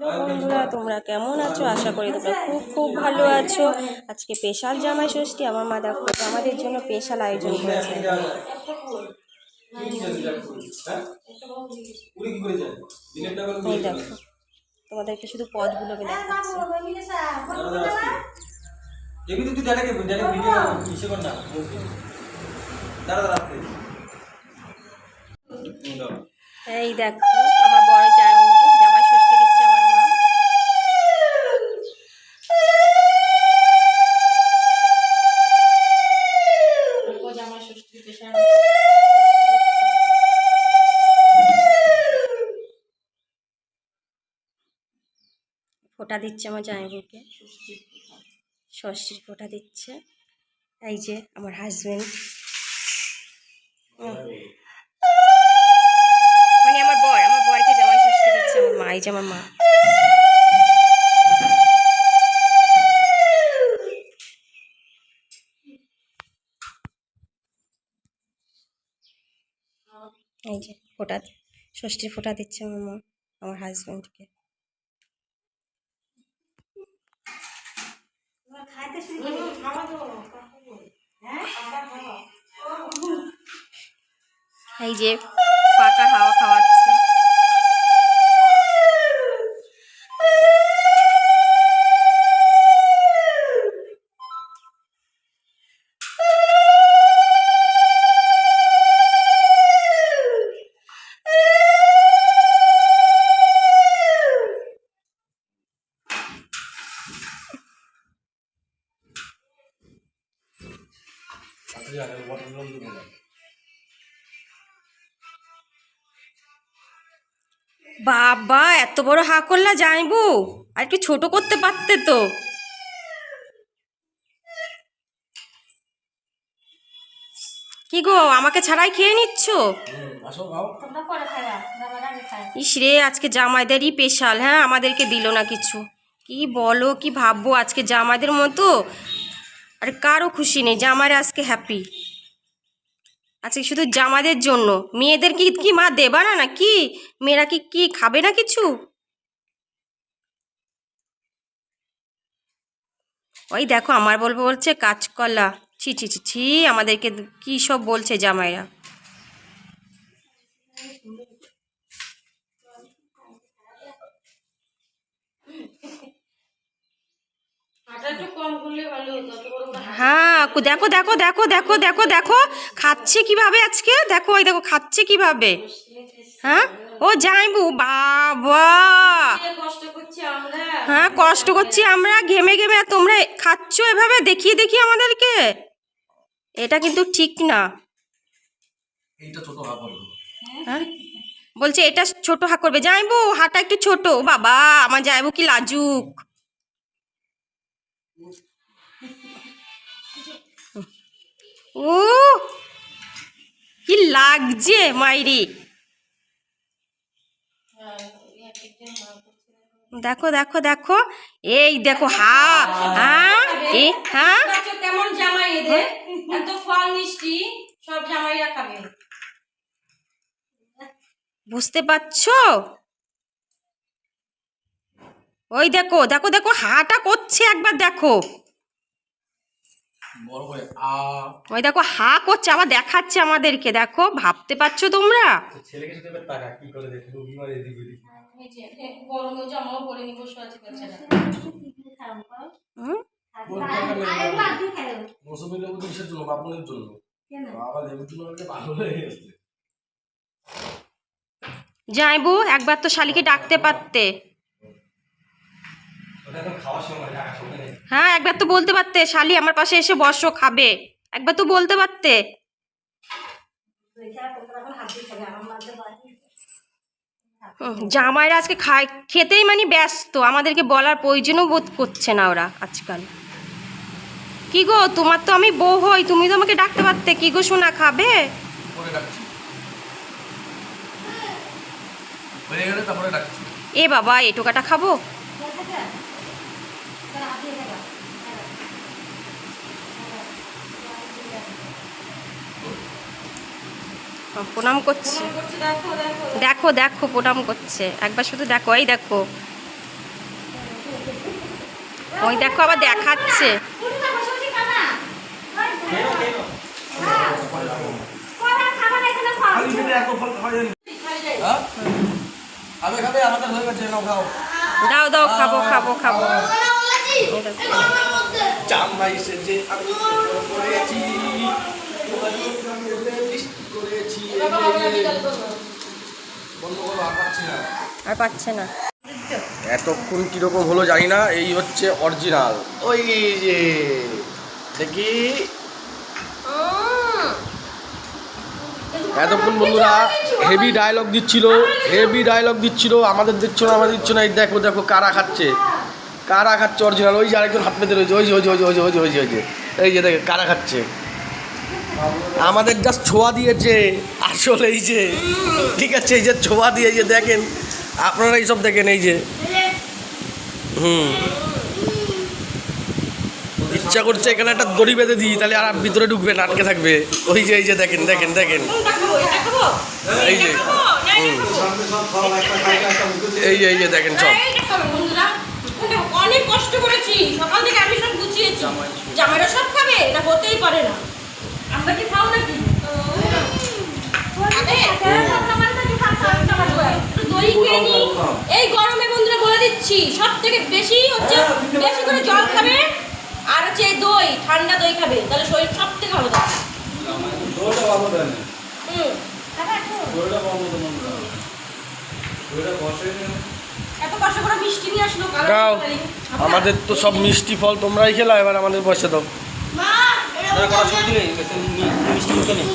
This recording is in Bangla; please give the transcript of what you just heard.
বন্ধুরা, তোমরা কেমন আছো? আশা করি তোমরা খুব খুব ভালো আছো। আজকে স্পেশাল জামাই ষষ্ঠী, আমার মা দেখো আমাদের জন্য স্পেশাল আয়োজন করেছে। এই দেখো, তোমাদেরকে শুধু পদগুলোকে দেখাচ্ছি। এই তুই ডাইরেক্ট ডাইরেক্ট ভিডিও ইসে কর না দাঁড়া দাঁড়া এই দেখো আমার বড় জামাইকে জামাই ষষ্ঠী দিচ্ছে আমার মা জামাই ষষ্ঠী স্পেশাল ফোঁটা দিচ্ছে আমার জামাইবাবুকে ষষ্ঠীর ফোঁটা দিচ্ছে। এই যে আমার হাজবেন্ড মানে আমার বর, আমার বরকে জামাই ষষ্ঠী দিচ্ছে, আমার মা, এই যে আমার মা। এই যে ফোঁটা, ষষ্ঠীর ফোঁটা দিচ্ছে আমার মা, আমার হাজবেন্ডকে এই যে বাবা, এত বড় হা করলা জানব। আর একটু ছোট করতে পারতে তো। কি গো, আমাকে ছাড়াই খেয়ে নিচ্ছ? ইস রে, আজকে জামাইদেরই স্পেশাল হ্যাঁ? আমাদেরকে দিল না কিছু। কি বলো, কি ভাববো আজকে জামাইদের মতো? আর কারও খুশি নেই, জামাইরা আজকে হ্যাপি আজকে শুধু জামাদের জন্য? মেয়েদের কি কি মা দেবা না না কি? মেয়েরা কি কি খাবে না কিছু? ওই দেখো, আমার বলব বলছে কাঁচকলা। ছি ছি ছি ছি, আমাদেরকে কী সব বলছে জামাইরা? হ্যাঁ। দেখো দেখো দেখো দেখো দেখো দেখো খাচ্ছে কীভাবে আজকে? দেখো ওই দেখো খাচ্ছে কীভাবে? হ্যাঁ? ও যাইবু বাবা! হ্যাঁ কষ্ট করছি আমরা ঘেমে ঘেমে আর তোমরা খাচ্ছ এভাবে? দেখিয়ে দেখিয়ে আমাদেরকে? এটা কিন্তু ঠিক না। হ্যাঁ? বলছে এটা ছোট হা করবে। যাইবু হাটা একটু ছোট। বাবা আমার যাইবু কি লাজুক। ও কি লাগছে মাইরি? দেখো দেখো দেখো এই দেখো হা হ্যাঁ এ হ্যাঁ কেমন জামাই এদের? এত ফল মিষ্টি সব জামাইরা খাবে। বুঝতে পারছ? ওই দেখো দেখো দেখো হাটা করছে একবার দেখো। ওই দেখো হা করছে আবার দেখাচ্ছে আমাদেরকে। দেখো ভাবতে পারছ তোমরা? যাইবো একবার তো শালিকে ডাকতে পারতে। হ্যাঁ একবার তো বলতে পারতে। শালি আমার পাশে এসে বসো খাবে। একবার তো বলতে পারতে। জামাইরা আজকে খায় খেতেই মানে ব্যস্ত। আমাদেরকে বলার প্রয়োজনও বোধ করছে না ওরা আজকাল। কি গো তোমার তো আমি বউ হই তুমি তো আমাকে ডাকতে পারতে। কি গো শোনা খাবে? এ বাবা এটোকাটা খাব? প্রণাম করছে। দেখো দেখো, প্রণাম করছে। একবার শুধু দেখো, এই দেখো। ওই দেখো, আবার দেখাচ্ছে। দাও দাও, খাব খাব খাব। জামাই সেজে আমি করেছি করেছি বন্ধ করো আর পাচ্ছি না আর পাচ্ছে না এতক্ষণ কীরকম হলো জানি না এই হচ্ছে অরিজিনাল ওই যে দেখি এতক্ষণ বন্ধুরা হেভি ডায়লগ দিচ্ছিল হেভি ডায়লগ দিচ্ছিল আমাদের দিচ্ছ না আমাদের দিচ্ছ না এই দেখো দেখো কারা খাচ্ছে কারা খাচ্ছে অরিজিনাল ওই যে আরেকজন হাত পেতে রয়েছে ওই যে ওই যে ওই যে ওই যে ওই যে ওই যে ওই যে এই যে দেখে কারা খাচ্ছে আমাদের জাস্ট ছোঁয়া দিয়েছে আসলে এই যে, ঠিক আছে, এই যে ছোঁয়া দিয়ে যে দেখেন, আপনারা এইসব দেখেন, এই যে। হুম। ইচ্ছা করছে এখানে একটা দড়ি বেঁধে দিই, তাহলে আর ভিতরে ঢুকবে না, আটকে থাকবে। ওই যে, এই যে দেখেন দেখেন দেখেন। এই যে। এই যে এই যে দেখেন সব। অনেক কষ্ট করেছি। সকাল থেকে আমি সব গুছিয়েছি। সব খাবে? হতেই পারে না। আমরা কি খাও নাকি। এই গরমে বন্ধুরা বলে দিচ্ছি সব থেকে বেশি হচ্ছে বেশি করে জল খাবে আর হচ্ছে দই ঠান্ডা দই খাবে তাহলে শরীর সব থেকে। ভালো থাকবে এত কষ্ট করে মিষ্টি নিয়ে আসলো কালো দাও তরকারি। আমাদের তো সব মিষ্টি ফল তোমরাই খেলা এবার আমাদের পয়সা দাও। মা, এটা মিষ্টি মুখে নেই